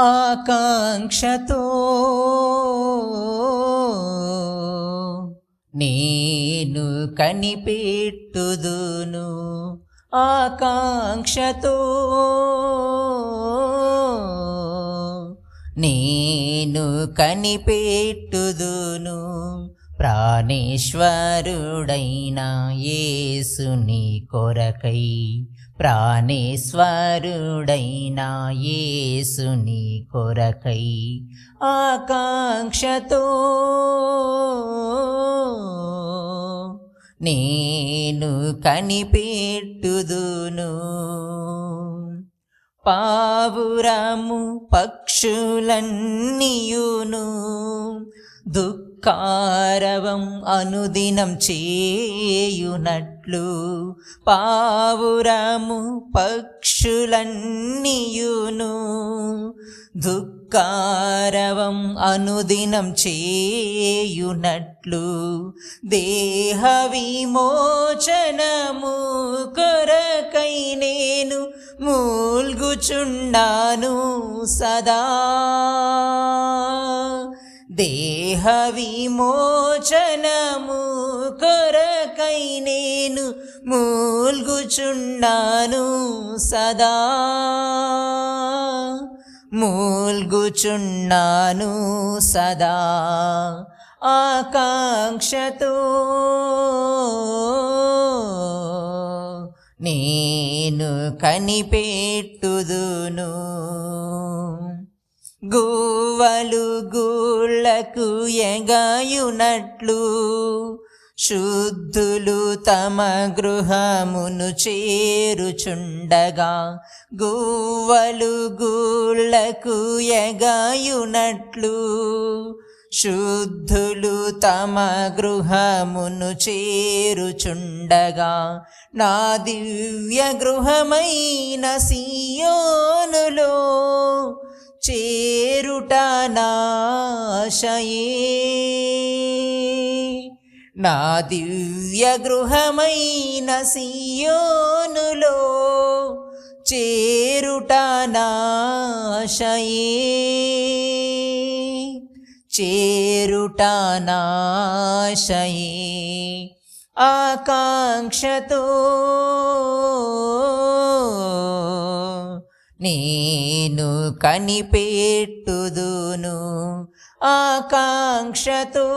ఆకాంక్షతో. నేను కనిపెట్టుదును ఆకాంక్షతో. నేను కనిపెట్టుదును ప్రాణేశ్వరుడైన యేసుని కొరకై. ప్రాణేశ్వరుడైన యేసుని కొరకై. ఆకాంక్షతో నేను కనిపెట్టుదును. పావురము పక్షులన్నీయును. దుఃఖారవం అనుదినం చేయునట్లు పావురము పక్షులన్నీయును. దుఃఖారవం అనుదినం చేయునట్లు దేహ విమోచనము కొరకై నేను మూల్గుచున్నాను సదా. దేహ విమోచనము కొరకై నేను మూల్గుచున్నాను సదా. మూల్గుచున్నాను సదా. ఆకాంక్షతో నేను కనిపెట్టుదును. గోవలు గో గుళ్ళకు ఎగాయునట్లు శుద్ధులు తమ గృహమును చేరుచుండగా గువ్వలు గుళ్ళకు ఎగాయునట్లు శుద్ధులు తమ గృహమును చేరుచుండగా నా దివ్య గృహమైన సీయోనులో చేరుట నాశయే నా దివ్య గృహమైన సియోనులో చేరుట నాశయే చేరుట నాశయే ఆకాంక్షతో నేను కనిపెట్టుదును ఆకాంక్షతో.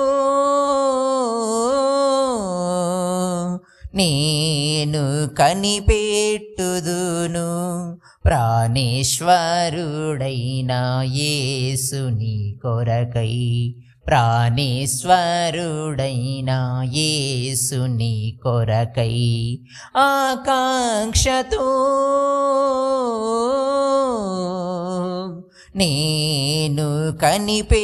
నేను కనిపెట్టుదును ప్రాణేశ్వరుడైన యేసుని కొరకై. ప్రాణేశ్వరుడైన యేసుని కొరకై. ఆకాంక్షతో. నేను కనిపెట్టుదును.